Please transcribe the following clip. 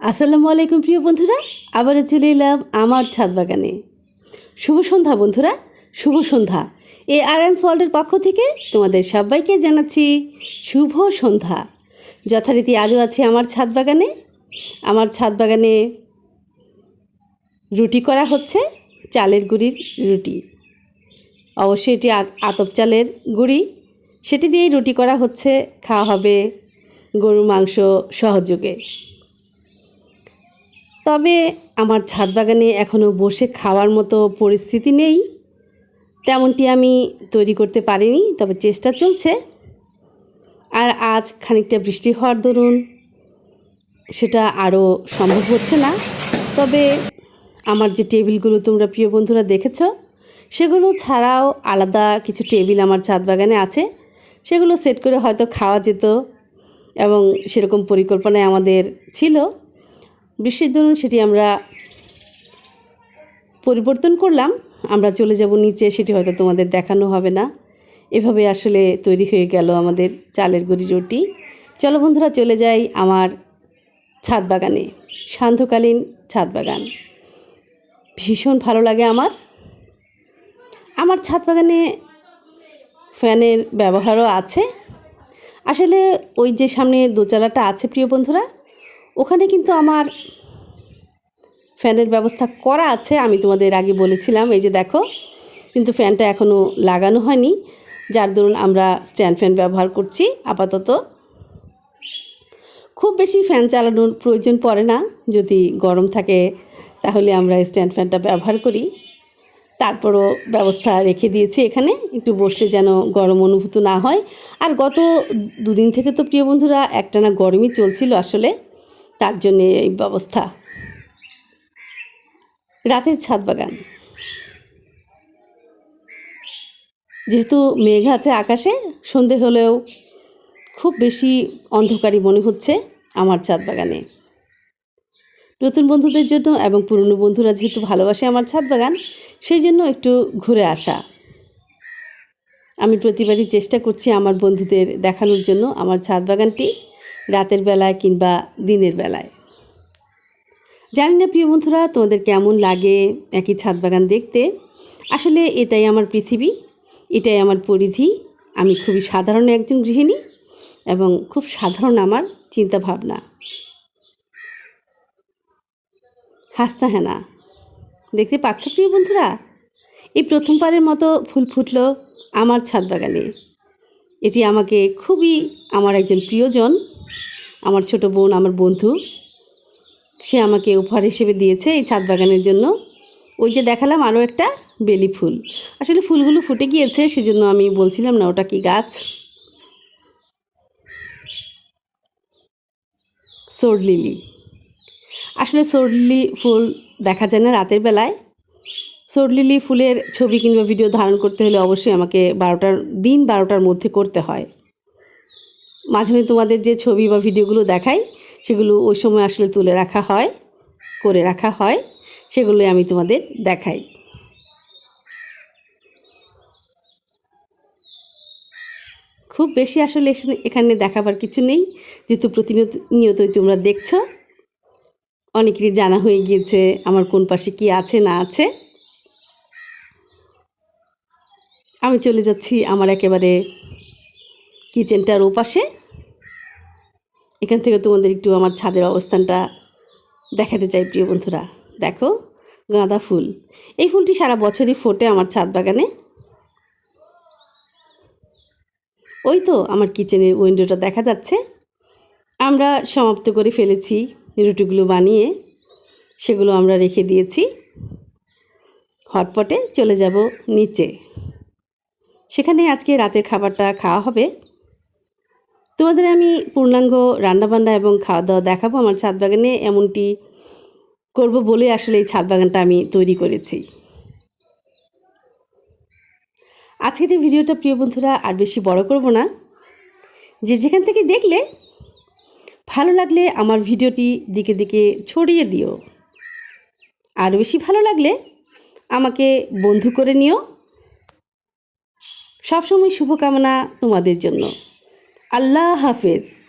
আসসালামু আলাইকুম প্রিয় বন্ধুরা, আবারও চলে এলাম আমার ছাদ বাগানে। শুভ সন্ধ্যা বন্ধুরা, শুভ সন্ধ্যা। এ আর এন ওয়ার্ল্ডের পক্ষ থেকে তোমাদের সবাইকে জানাচ্ছি শুভ সন্ধ্যা। যথারীতি আজও আছি আমার ছাদ বাগানে। আমার ছাদ বাগানে রুটি করা হচ্ছে, চালের গুঁড়ির রুটি। অবশ্যই এটি আতপ চালের গুঁড়ি। সেটি দিয়েই রুটি করা হচ্ছে, খাওয়া হবে গরুর মাংস সহযোগে। তবে আমার ছাদ বাগানে এখনও বসে খাওয়ার মতো পরিস্থিতি নেই। তেমনটি আমি তৈরি করতে পারিনি, তবে চেষ্টা চলছে। আর আজ খানিকটা বৃষ্টি হওয়ার দরুন সেটা আরও সম্ভব হচ্ছে না। তবে আমার যে টেবিলগুলো তোমরা প্রিয় বন্ধুরা দেখেছ, সেগুলো ছাড়াও আলাদা কিছু টেবিল আমার ছাদ বাগানে আছে। সেগুলো সেট করে হয়তো খাওয়া যেত এবং সেরকম পরিকল্পনায় আমাদের ছিল। বৃষ্টির দরুন সেটি আমরা পরিবর্তন করলাম। আমরা চলে যাব নিচে, সেটি হয়তো তোমাদের দেখানো হবে না। এভাবে আসলে তৈরি হয়ে গেল আমাদের চালের গুঁড়ি রুটি। চলো বন্ধুরা, চলে যাই আমার ছাদ বাগানে, সান্ধ্যকালীন ছাদ বাগান। ভীষণ ভালো লাগে আমার। আমার ছাদ বাগানে ফ্যানের ব্যবহারও আছে। আসলে ওই যে সামনে দোচালাটা আছে, প্রিয় বন্ধুরা ওখানে কিন্তু আমার ফ্যানের ব্যবস্থা করা আছে, আমি তোমাদের আগে বলেছিলাম, এই যে দেখো, কিন্তু ফ্যানটা এখনও লাগানো হয়নি, যার দরুন আমরা স্ট্যান্ড ফ্যান ব্যবহার করছি, আপাতত। খুব বেশি ফ্যান চালানোর প্রয়োজন পড়ে না, যদি গরম থাকে, তাহলে আমরা স্ট্যান্ড ফ্যানটা ব্যবহার করি। তারপরও ব্যবস্থা রেখে দিয়েছি এখানে, একটু বসলে যেন গরম অনুভূত না হয়। আর গত দুদিন থেকে তো প্রিয় বন্ধুরা, একটানা গরমই চলছিল আসলে। তার জন্যে এই ব্যবস্থা। রাতের ছাদ বাগান। যেহেতু মেঘ আছে আকাশে, সন্ধে হলেও খুব বেশি অন্ধকারই মনে হচ্ছে আমার ছাদ বাগানে। নতুন বন্ধুদের জন্য এবং পুরনো বন্ধুরা যেহেতু ভালোবাসে আমার ছাদ বাগান, সেই জন্য একটু ঘুরে আসা। আমি প্রতিবারই চেষ্টা করছি আমার বন্ধুদের দেখানোর জন্য আমার ছাদ বাগানটি রাতের বেলায় কিংবা দিনের বেলায়। জানি না প্রিয় বন্ধুরা, তোমাদের কেমন লাগে একই ছাদ বাগান দেখতে? আসলে এটাই আমার পৃথিবী, এটাই আমার পরিধি। আমি খুবই সাধারণ একজন গৃহিণী এবং খুব সাধারণ আমার চিন্তা ভাবনা হাসতা হেনা দেখতে পাচ্ছ প্রিয় বন্ধুরা? এই প্রথমবারের মতো ফুল ফুটলো আমার ছাদ বাগানে। এটি আমাকে খুবই, আমার একজন প্রিয়জন আমার ছোট বোন, আমার বন্ধু, সে আমাকে উপহার হিসেবে দিয়েছে এই ছাদ বাগানের জন্য। ওই যে দেখালাম আরও একটা বেলি ফুল। আসলে ফুলগুলো ফুটে গিয়েছে, সেজন্য আমি বলছিলাম না, ওটা কি গাছ? Sword lily. আসলে সোরলিলি ফুল দেখা যায় না রাতের বেলায়। সোরলিলি ফুলের ছবি কিংবা ভিডিও ধারণ করতে হলে অবশ্যই আমাকে বারোটার, দিন বারোটার মধ্যে করতে হয়। মাঝে মাঝে তোমাদের যে ছবি বা ভিডিওগুলো দেখাই, সেগুলো ওই সময় আসলে তুলে রাখা হয়, করে রাখা হয় সেগুলো আমি তোমাদের দেখাই। খুব বেশি আসলে এখানে- এখানে দেখাবার কিছু নেই, যেহেতু প্রতিনিয়ত নিয়তই তোমরা দেখছ। অনেকেরই জানা হয়ে গিয়েছে আমার কোন পাশে কি আছে না আছে। আমি চলে যাচ্ছি আমার একেবারে কিচেনটার ওপাশে। এখান থেকে তোমাদের একটু আমার ছাদের অবস্থানটা দেখাতে চাই, প্রিয় বন্ধুরা। দেখো, গাঁদা ফুল। এই ফুলটি সারা বছরই ফোটে আমার ছাদ বাগানে। ওই তো আমার কিচেনের উইন্ডোটা দেখা যাচ্ছে। আমরা সমাপ্ত করে ফেলেছি রুটিগুলো বানিয়ে। সেগুলো আমরা রেখে দিয়েছি। হটপটে চলে যাব নিচে। সেখানে আজকে রাতের খাবারটা খাওয়া হবে। তোমাদের আমি পূর্ণাঙ্গ রান্নাবান্না এবং খাওয়া দাওয়া দেখাবো। আমার ছাদ বাগানে এমনটি করব বলে আসলে এই ছাদ বাগানটা আমি তৈরি করেছি। আজকের এই ভিডিওটা, প্রিয় বন্ধুরা, আর বেশি বড় করব না। যে যেখান থেকে দেখলে ভালো লাগলে আমার ভিডিওটি দিকে দিকে ছড়িয়ে দিও। আর বেশি ভালো লাগলে আমাকে বন্ধু করে নিও। সবসময় শুভকামনা তোমাদের জন্য। আল্লাহ হাফেজ।